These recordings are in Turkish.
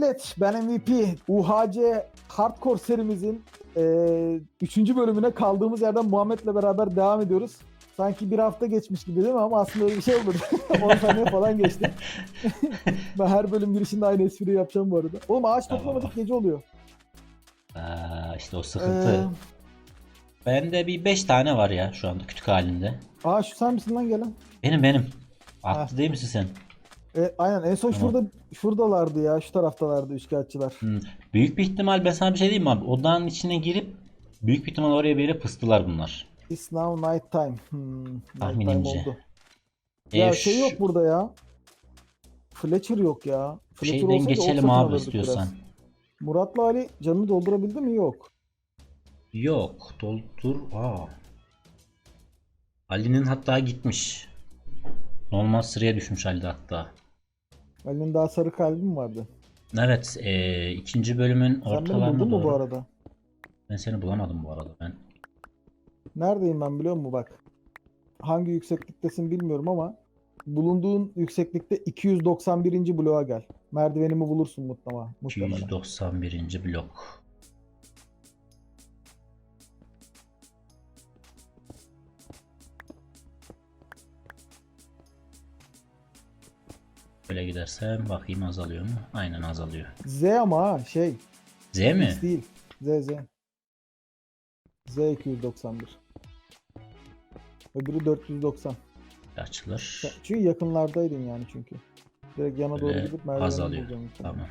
Millet. Ben MVP. UHC Hardcore serimizin 3. bölümüne kaldığımız yerden Muhammed'le beraber devam ediyoruz. Sanki bir hafta geçmiş gibi değil mi? Ama aslında öyle bir şey olmadı. 10 saniye falan geçti. ben her bölüm girişinde aynı espriyi yapacağım bu arada. Oğlum ağaç Tamam. toplamadık gece oluyor. Aa, işte o Ee, sıkıntı. Bende bir 5 tane var ya şu anda kütük halinde. aa şu sen misin lan gelen? Benim benim. Haklı değil misin sen? E, aynen en son Tamam. şurada şuradalardı ya. Şu taraftalardı üçkağıtçılar. Hmm. Büyük bir ihtimal ben sana bir şey diyeyim mi abi? Odanın içine girip büyük bir ihtimal oraya bir yere pıstılar bunlar. It's now night time. Hmm, night time oldu. Ya şey şu- yok burada ya. Fletcher yok ya. Fletcher şeyden olsaydı geçelim Oxford'u abi alırdık istiyorsan. biraz. Murat'la Ali canını doldurabildi mi? Yok. Yok. Doldur. Aa. Ali'nin hatta gitmiş. Normal sıraya düşmüş Ali'de hatta. Ali'nin daha sarı kalbi mi vardı? Evet. eee, ikinci bölümün Sen beni ortalarına buldun mu bu arada? Ben seni bulamadım bu arada. Ben Neredeyim ben biliyor musun bak. Hangi yüksekliktesin bilmiyorum ama bulunduğun yükseklikte 291. bloğa gel. Merdivenimi bulursun mutlama, muhtemelen. 291. blok. Böyle gidersem bakayım azalıyor mu? Aynen azalıyor. Z ama ha şey. Z mi? X değil. Z Z. Z 291. Öbürü 490. Açılır. Çünkü yakınlardaydın yani çünkü. Direkt yana doğru Böyle gidip merdiveni azalıyor. bulacağım. Tamam.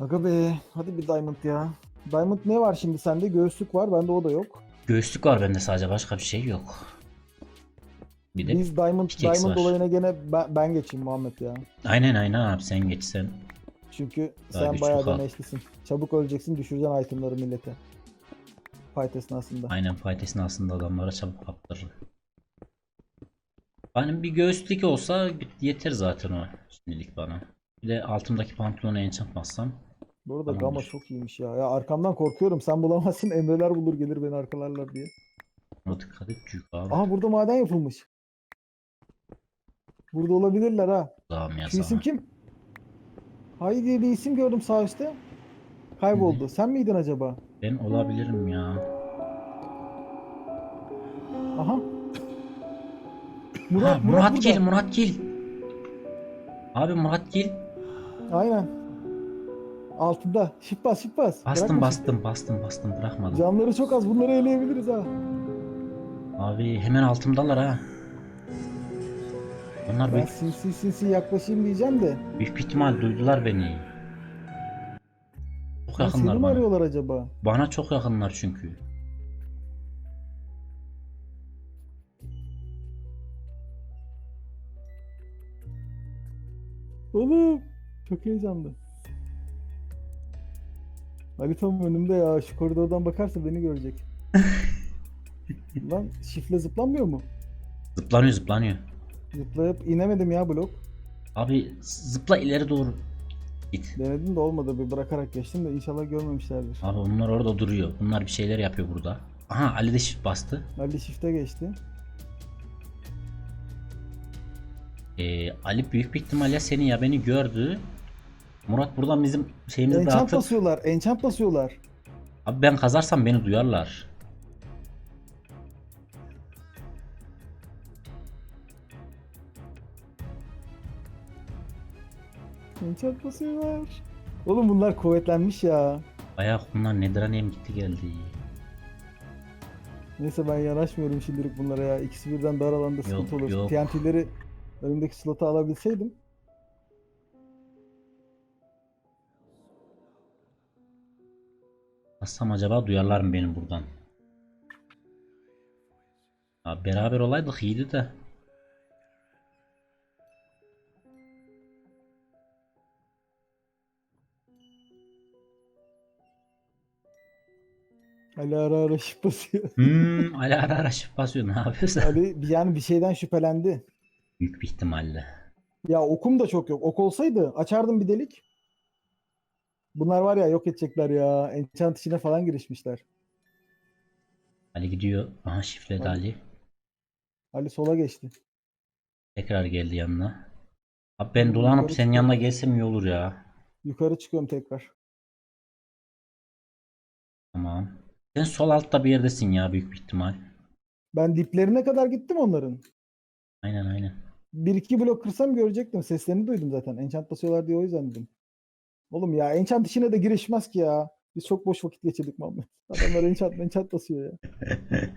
Aga be hadi bir diamond ya. Diamond ne var şimdi sende? Göğüslük var bende o da yok. Göğüslük var bende sadece başka bir şey yok. Bir de Biz diamond pickaxe diamond var. olayına gene ben, ben geçeyim Muhammed ya. aynen aynen abi sen geçsen. Çünkü Daha sen güçlü bayağı kal. demeçlisin. Çabuk öleceksin düşüreceksin itemları millete. Fight esnasında. Aynen fight esnasında adamlara çabuk kaptırırım. Benim bir göğüslük olsa yeter zaten o şimdilik bana. Bir de altımdaki pantolonu enchantmazsam. Bu arada Tamamdır. Gama çok iyiymiş ya. Ya arkamdan korkuyorum. Sen bulamazsın. Emreler bulur gelir beni arkalarlar diye. Ona dikkat et çünkü abi. Aha burada maden yapılmış. Burada olabilirler ha. Ya Şu isim sana. kim? Hay diye bir isim gördüm sağ üstte. Kayboldu. Sen miydin acaba? Ben olabilirim ya. Aha. Ha, Murat, Murat, Murat burada. Gil, Murat Gil. Abi Murat Gil. Aynen. Altında. Şif bas, şif bas. Bastım Bırakma bastım bastım bastım şifi. bırakmadım. Canları çok az. Bunları eleyebiliriz ha. Abi hemen altımdalar ha. Onlar Ben büyük, sinsi sinsi yaklaşayım diyeceğim de. büyük bir ihtimal duydular beni. Çok seni yakınlar mi bana. arıyorlar acaba? Bana çok yakınlar çünkü. Oğlum. Çok heyecanlı. Ali tam önümde ya. Şu koridordan bakarsa beni görecek. Lan şifle zıplanmıyor mu? Zıplanıyor zıplanıyor. Zıplayıp inemedim ya blok. Abi zıpla ileri doğru. Git. Denedim de olmadı bir bırakarak geçtim de inşallah görmemişlerdir. Abi onlar orada duruyor. Bunlar bir şeyler yapıyor burada. Aha Ali de shift bastı. Ali shift'e geçti. Ee, Ali büyük bir ihtimalle seni ya beni gördü. Murat buradan bizim şeyimizi Enchant dağıtıp basıyorlar, enchant basıyorlar. Abi ben kazarsam beni duyarlar. Enchant basıyorlar. Oğlum bunlar kuvvetlenmiş ya. Ayak bunlar Nedranem gitti geldi. Neyse ben yanaşmıyorum şimdilik bunlara ya. İkisi birden dar alanda sıkıntı olur. yok. TNT'leri önümdeki slota alabilseydim. Bassam acaba duyarlar mı beni buradan? Abi beraber olaydık iyiydi de. Ali ara ara shift basıyor. Hmm, Ali ara ara shift basıyor ne yapıyorsun? Ali yani bir şeyden şüphelendi. Büyük bir ihtimalle. Ya okum da çok yok. Ok olsaydı açardım bir delik. Bunlar var ya yok edecekler ya. Enchant içine falan girişmişler. Ali gidiyor. Aha şifreli. Ali. Ali sola geçti. Tekrar geldi yanına. Abi ben dolanıp yukarı senin çıkıyor. yanına gelsem iyi olur ya. Yukarı çıkıyorum tekrar. Tamam. Sen sol altta bir yerdesin ya büyük bir ihtimal. Ben diplerine kadar gittim onların. Aynen aynen. Bir iki blok kırsam görecektim. Seslerini duydum zaten. Enchant basıyorlar diye o yüzden dedim. Oğlum ya enchant işine de girişmez ki ya. Biz çok boş vakit geçirdik Muhammed. Adamlar enchant enchant basıyor ya.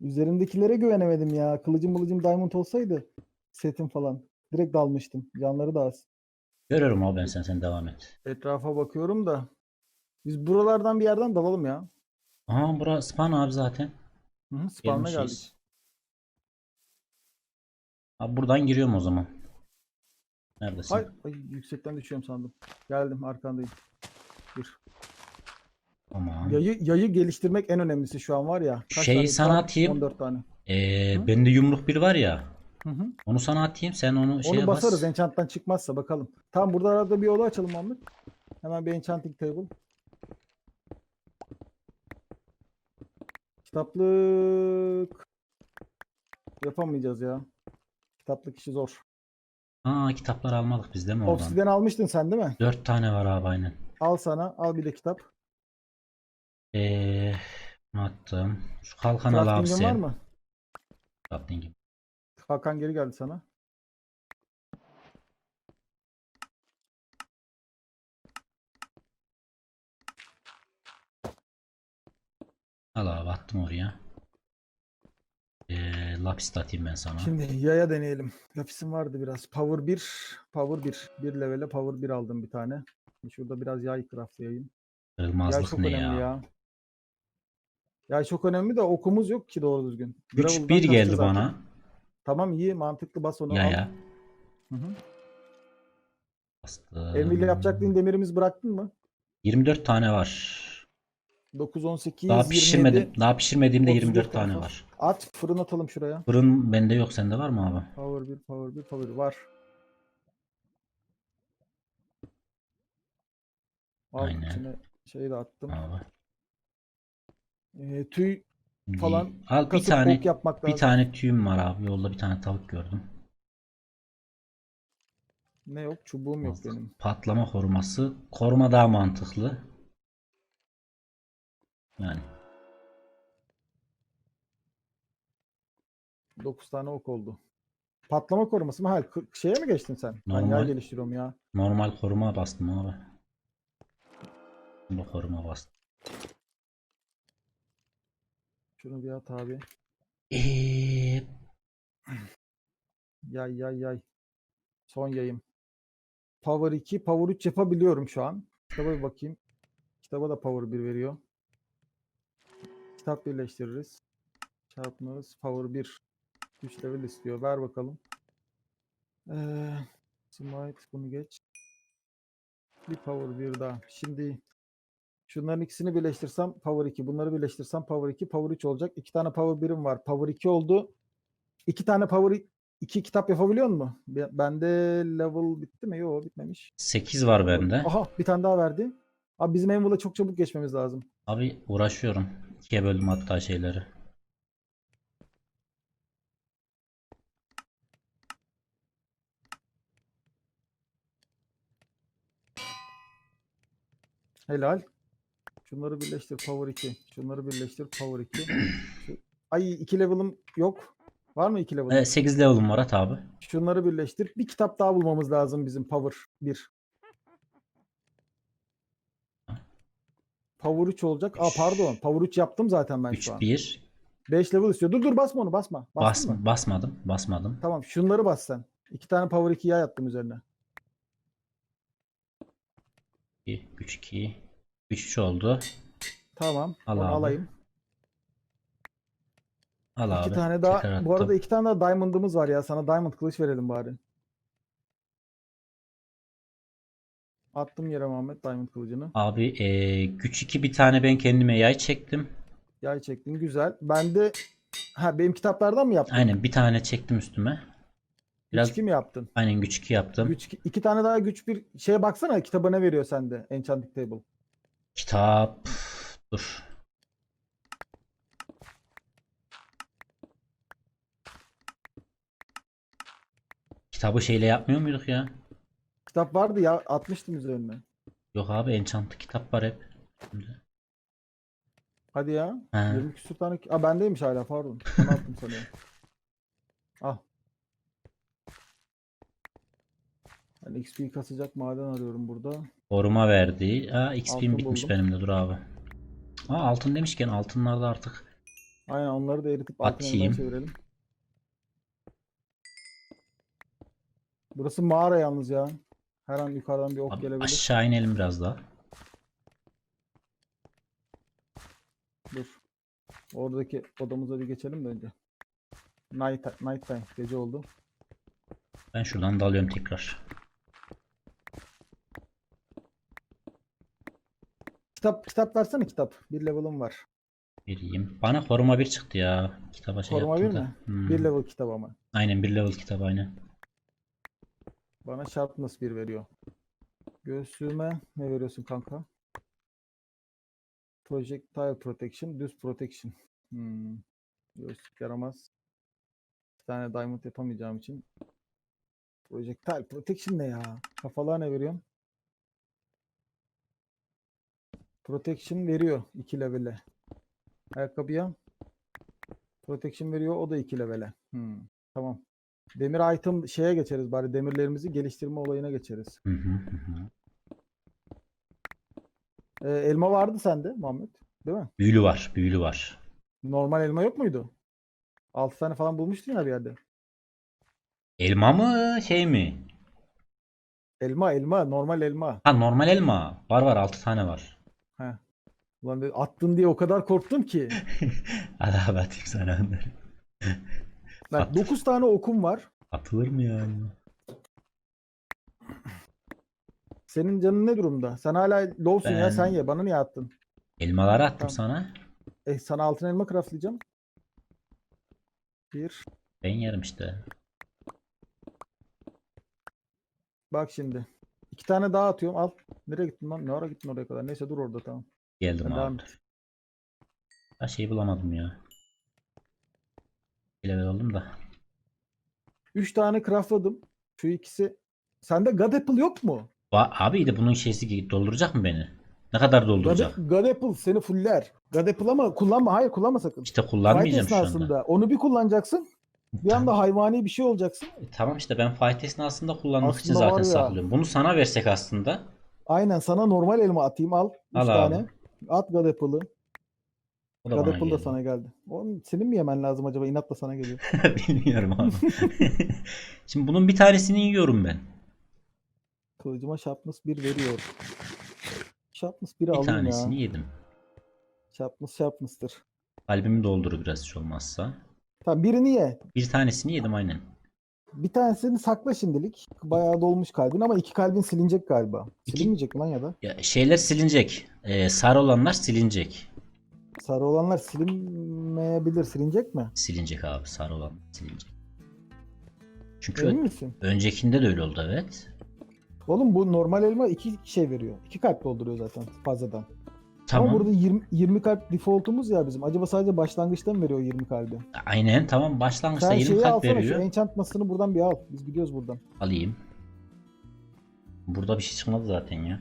Üzerimdekilere güvenemedim ya. Kılıcım mılıcım diamond olsaydı setim falan. Direkt dalmıştım. Canları da az. Görüyorum abi ben sen sen devam et. Etrafa bakıyorum da. Biz buralardan bir yerden dalalım ya. Aha bura spawn abi zaten. Hı hı, spawn'a Gelmişiz. geldik. Abi buradan giriyorum o zaman. Neredesin? Ay, ay yüksekten düşüyorum sandım. Geldim arkandayım. Dur. Tamam. Yayı, yayı geliştirmek en önemlisi şu an var ya. Kaç Şeyi tane sana var? atayım. 14 tane. Ee, bende yumruk bir var ya. Hı hı. Onu sana atayım sen onu şeye Onu basarız bas. enchant'tan çıkmazsa bakalım. Tam burada arada bir oda açalım Muhammed. Hemen bir enchanting table. Kitaplık yapamayacağız ya. Kitaplık işi zor. Aa kitaplar almadık biz değil mi oradan? Obsidian almıştın sen değil mi? Dört tane var abi aynen. Al sana. Al bir de kitap. Ee, bunu attım. Şu kalkan al abi Crafting'in var sen. mı? Crafting'im. Hakan geri geldi sana. Al abi attım oraya. Ee, lapis de atayım ben sana. Şimdi yaya deneyelim. Lapisim vardı biraz. Power 1. Power 1. Bir levele Power 1 aldım bir tane. Şurada biraz yay craftlayayım. Yay Kırılmazlık çok ne önemli ya? ya. Yay çok önemli de okumuz yok ki doğru düzgün. Güç Gravel'dan 1 kaçtı geldi zaten. bana. Tamam iyi mantıklı bas onu Ya al. Hı hı. Bastım. Elmiyle yapacaklığın demirimizi bıraktın mı? 24 tane var. 9, 18, Daha 27. pişirmedim. Daha pişirmediğimde 31 24 tane var. At fırın atalım şuraya. Fırın bende yok sende var mı abi? Power 1, Power 1, Power 1 var. Al Aynen. içine şeyi de attım. Abi. Ee, tüy falan Al bir kasıp tane yapmak bir lazım. tane tüyüm var abi. Yolda bir tane tavuk gördüm. Ne yok? Çubuğum yok benim. Patlama koruması. Koruma daha mantıklı. Yani 9 tane ok oldu. Patlama koruması mı? Hayır. Şeye mi geçtin sen? Ben Normal. geliştiriyorum ya. normal koruma bastım abi. Bu koruma bastım. Şunu bir at abi. Eee, Yay yay yay. Son yayım. Power 2, Power 3 yapabiliyorum şu an. Kitaba bir bakayım. Kitaba da Power 1 veriyor. Kitap birleştiririz. Çarpımız Power 1. 3 level istiyor. Ver bakalım. Ee, Smite bunu geç. Bir Power 1 daha. Şimdi şunların ikisini birleştirsem Power 2. Bunları birleştirsem Power 2. Power 3 olacak. İki tane Power 1'im var. Power 2 oldu. İki tane Power 2 kitap yapabiliyor mu? Be- Bende level bitti mi? Yok bitmemiş. 8 var bende. Aha bir tane daha verdi. Abi bizim Envel'a çok çabuk geçmemiz lazım. Abi uğraşıyorum. İkiye böldüm hatta şeyleri. Helal. Şunları birleştir Power 2. Şunları birleştir Power 2. Şu... Ay 2 level'ım yok. Var mı 2 level'ım? Evet, 8 level'ım var at abi. Şunları birleştir. Bir kitap daha bulmamız lazım bizim Power 1. Power 3 olacak. Aa pardon. Power 3 yaptım zaten ben 3 şu an. 1. 5 level istiyor. Dur dur basma onu basma. Bas, mı? basmadım. Basmadım. Tamam şunları bas sen. İki tane Power 2 yay attım üzerine. 2 3 2 3 3 oldu. Tamam. Al onu abi. alayım. Al abi. İki tane Tekrar daha. Bu arada attım. iki tane daha diamond'ımız var ya. Sana diamond kılıç verelim bari. Attım yere Muhammed Diamond kılıcını. Abi ee, güç 2 bir tane ben kendime yay çektim. Yay çektin güzel. Ben de ha benim kitaplardan mı yaptın? Aynen bir tane çektim üstüme. Biraz... Güç 2 mi yaptın? Aynen güç 2 yaptım. Güç 2, iki tane daha güç bir şeye baksana kitaba ne veriyor sende Enchanting Table. Kitap dur. Kitabı şeyle yapmıyor muyduk ya? Kitap vardı ya atmıştım üzerine. Yok abi enchantlı kitap var hep. Şimdi. Hadi ya. He. 20 küsur tane. Aa bendeymiş hala pardon. Ne yaptım sanıyorum. Al. Ben XP kasacak maden arıyorum burada. Koruma verdi. Aa XP'm Altın bitmiş buldum. benim de dur abi. Aa altın demişken altınlarda artık Aynen onları da eritip altın elmaya çevirelim. Burası mağara yalnız ya. Her an yukarıdan bir ok Abi gelebilir. aşağı inelim biraz daha. Dur. Oradaki odamıza bir geçelim de önce. Night, night time. Gece oldu. Ben şuradan dalıyorum tekrar. Kitap kitap versene kitap. Bir level'ım var. Vereyim. Bana koruma bir çıktı ya. Kitaba şey Koruma yaptım bir da. mi? Hmm. Bir level kitap ama. Aynen bir level kitap aynen. Bana sharpness 1 veriyor. Göğsüme ne veriyorsun kanka? Projectile protection, düz protection. Hmm. Göğüslük yaramaz. Bir tane diamond yapamayacağım için. Projectile protection ne ya? Kafalığa ne veriyorsun? Protection veriyor 2 level'e. Ayakkabıya protection veriyor o da 2 level'e. Hmm. Tamam. Demir item şeye geçeriz bari demirlerimizi geliştirme olayına geçeriz. Hı hı. Ee, elma vardı sende Muhammed. Değil mi? Büyülü var. Büyülü var. Normal elma yok muydu? 6 tane falan bulmuştun ya bir yerde. Elma mı şey mi? Elma elma normal elma. Ha normal elma. Var var 6 tane var. Ulan böyle attın diye o kadar korktum ki. Hadi abi atayım sana onları. Bak At. 9 tane okum var. Atılır mı ya? Senin canın ne durumda? Sen hala lowsun ya Ben- sen ye. Bana niye attın? Elmaları attım Tamam. sana. E sana altın elma craftlayacağım. Bir. Ben yerim işte. Bak şimdi. İki tane daha atıyorum. Al. Nereye gittin lan? Ne ara gittin oraya kadar? Neyse dur orada tamam. Geldim devam abi. et. Ben şeyi bulamadım ya. Level oldum da. Üç tane craftladım. Şu ikisi. Sende God Apple yok mu? Va abi de bunun şeysi dolduracak mı beni? Ne kadar God, dolduracak? God Apple seni fuller. God Apple ama kullanma. Hayır kullanma sakın. İşte Fight kullanmayacağım şu anda. onu bir kullanacaksın. Bir anda hayvani bir şey olacaksın. E, Tamam işte ben fight esnasında kullanmak için Aslında var zaten saklıyorum. Bunu sana versek aslında. Aynen sana normal elma atayım al. Al tane. abi. At God Apple'ı. O da bana da geldi. sana geldi. Onun, senin mi yemen lazım acaba? İnatla sana geliyor. Bilmiyorum abi. Şimdi bunun bir tanesini yiyorum ben. Kılıcıma sharpness 1 veriyor. Sharpness 1'i Bir alayım tanesini ya. yedim. Sharpness sharpness'tır. Kalbimi doldur biraz hiç olmazsa. Tamam birini ye. Bir tanesini yedim aynen. Bir tanesini sakla şimdilik. Bayağı dolmuş kalbin ama iki kalbin silinecek galiba. İki- Silinmeyecek mi lan ya da? Ya şeyler silinecek. Ee, sarı olanlar silinecek. Sarı olanlar silinmeyebilir. Silinecek mi? Silinecek abi sarı olan silinecek. Çünkü Emin misin? öncekinde de öyle oldu evet. Oğlum bu normal elma iki şey veriyor. İki kalp dolduruyor zaten fazladan. Tamam. Ama burada 20, 20 kalp defaultumuz ya bizim. Acaba sadece başlangıçta mı veriyor 20 kalbi? Aynen tamam başlangıçta Sen 20 şeyi kalp alsana veriyor. şu enchant masasını buradan bir al. Biz gidiyoruz buradan. Alayım. Burada bir şey çıkmadı zaten ya.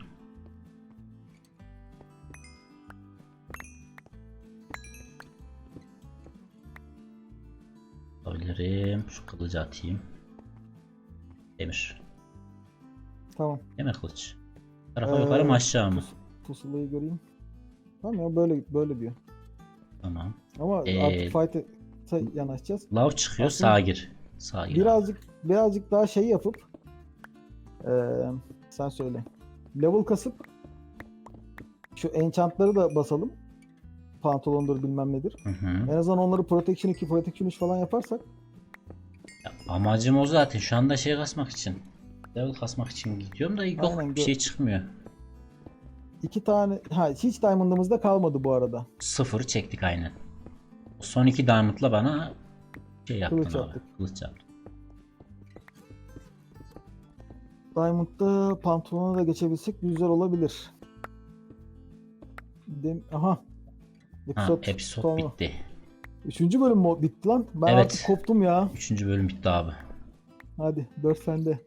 Alabilirim. Şu kılıcı atayım. Demir. Tamam. Demir kılıç. Tarafa Ee, yukarı mı aşağı mı? Pusulayı göreyim. Tamam ya böyle böyle diyor. Tamam. Ama Ee, artık fight'a yanaşacağız. Lav çıkıyor Aslında sağa gir. Sağa gir. abi. Birazcık birazcık daha şey yapıp eee, sen söyle. Level kasıp şu enchantları da basalım. Pantolondur bilmem nedir. Hı hı. En azından onları protection 2, protection 3 falan yaparsak Ya, amacım o zaten. Şu anda şey kasmak için. Level kasmak için gidiyorum da yok Aynen, bir şey çıkmıyor. iki tane ha hiç diamond'ımız da kalmadı bu arada. Sıfır çektik aynen. Son iki diamond'la bana şey yaptın Kılıç abi. yaptık. Kılıç yaptın. Diamond'da pantolona da geçebilsek güzel olabilir. Dem Aha. Ha, Episode episode sonu. bitti. Üçüncü bölüm mü bitti lan? Ben Evet. artık koptum ya. Üçüncü bölüm bitti abi. Hadi 4 sende.